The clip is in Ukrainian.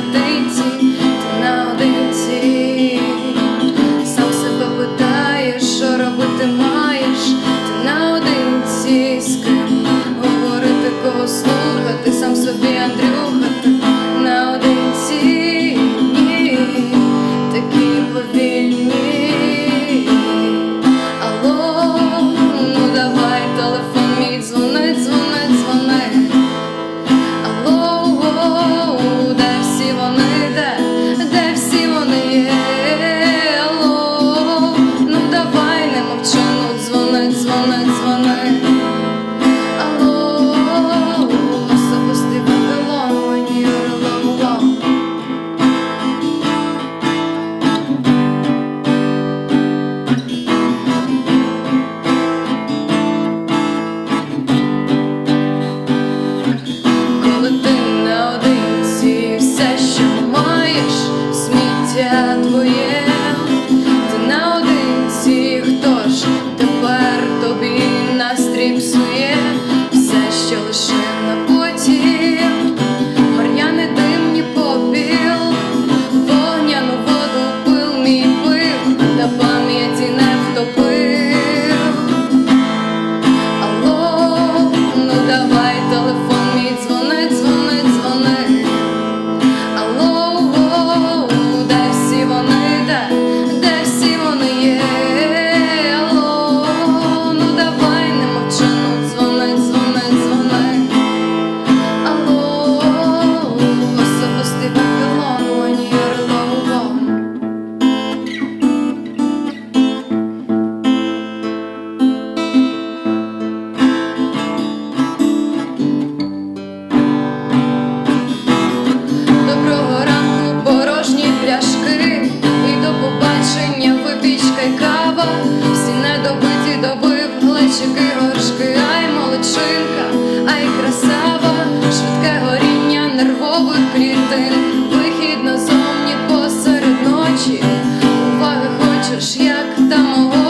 the dates the пончики, горшки, ай молодчинка, ай красава, швидке горіння нервових клітин, вихід назовні посеред ночі. Уваги хочеш, як там. мого.